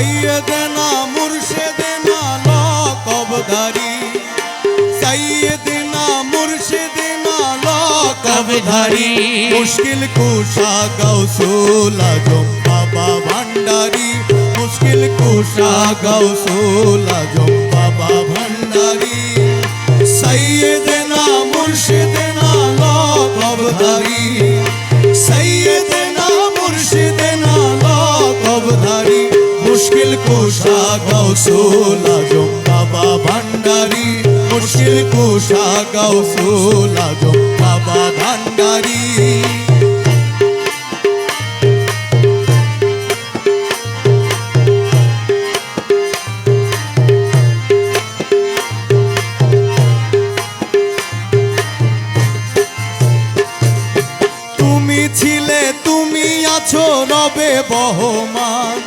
সৈয়দনা মুর্শিদনা লকবধারী সৈয়দনা মুর্শিদনা লকবধারী মুশকিল কুশা গৌসুল আজম বাবা ভান্ডারী। মুশকিল কুশা গৌসুল আজম কুশা গৌসুল আজম বাবা ভান্ডারী, মুশকিল কুশা গৌসুল আজম বাবা ভান্ডারী। তুমি ছিলে, তুমি আছো রবে বহমান।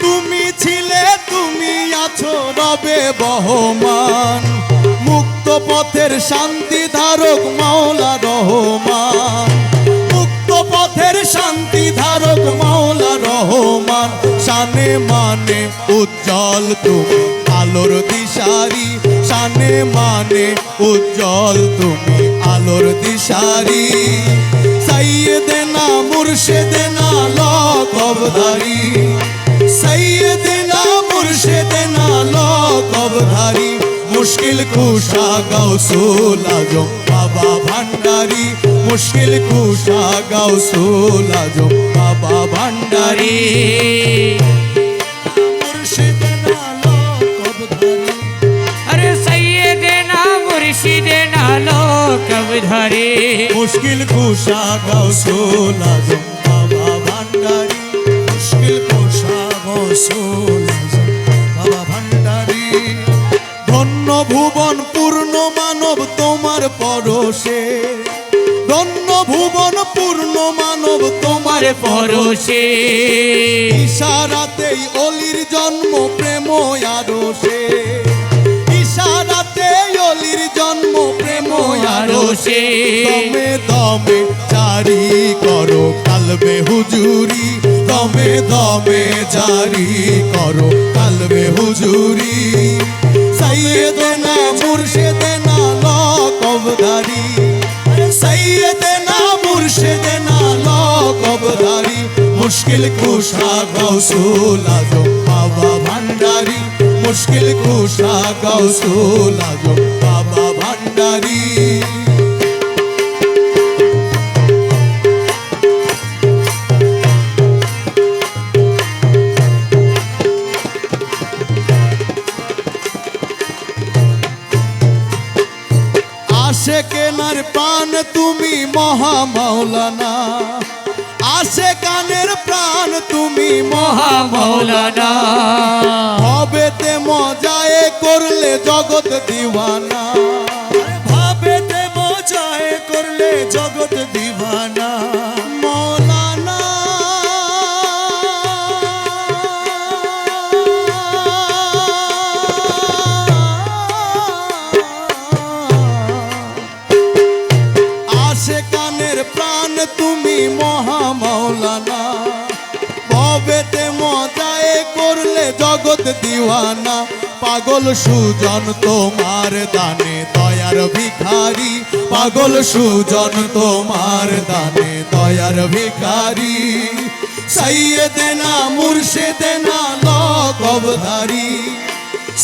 তুমি ছিলে, তুমি আছো রবে বহমান। মুক্ত পথের শান্তি ধারক মাওলা রহমান। মুক্ত পথের শান্তি ধারক মাওলা রহমান। শানে মানে উজ্জ্বল তুমি, আলোর দিশারি। শানে মানে উজ্জ্বল তুমি, আলোর দিশারি। সৈয়দনা মুর্শিদনা লকবধারী সৈয়দনা মুর্শিদনা লোকবধারী মুশকিল কুশা গৌসুল আজম বাবা ভান্ডারী মুশকিল কুশা গৌসুল আজম বাবা ভান্ডারী মুশকিল কুশা গৌসুল আজম বাবা ভান্ডারী ভুবন, পূর্ণ মানব তোমার পরশে। ধন্য ভুবন, পূর্ণ মানব তোমার পরশে। ইশারাতেই অলির জন্ম, প্রেম আরশে। ইশারাতেই অলির জন্ম, প্রেম আরশে। দমে দমে জারি করো, কালবে হুজুরি। দমে দমে জারি করো কালবে হুজুরি। সৈয়দনা মুর্শিদনা লকবধারী। সৈয়দনা মুর্শিদনা লকবধারী। মুশকিল কুশা গৌসুল আজম বাবা ভান্ডারী। মুশকিল কুশা গৌসুল আজম বাবা ভান্ডারী। আসে কেনার প্রাণ তুমি মহা মৌলানা আসে কানের প্রাণ তুমি মহা মৌলানা হবেতে মজায় করলে জগৎ দিওয়ানা। ভাবেতে মজায় করলে জগৎ দিওয়ানা। মাওলানা ভবেতে মজায়ে করলে জগৎ দিওয়ানা। পাগল সুজন, তোমার দানে দয়ার ভিখারি। পাগল সুজন, তোমার দানে দয়ার ভিখারি। সৈয়দনা মুর্শিদনা লকবধারী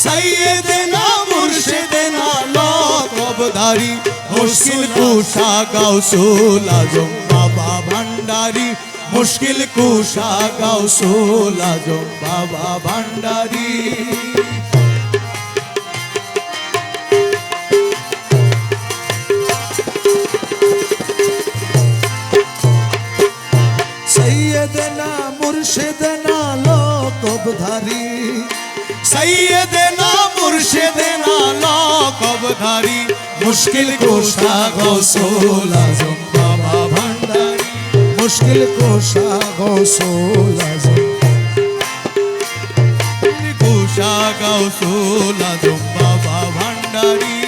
সৈয়দনা মুর্শিদনা লকবধারী মুশকিল কুশা গৌসুল আজম, বাবা ভান্ডারী। মুশকিল কুশা গৌসুল আজম বাবা ভান্ডারী। মুশকিল কোশা গৌসুল আজম বাবা ভান্ডারী। মুশকিল কোষা গৌসুল আজম। কোশা গৌসুল বাবা ভান্ডারী।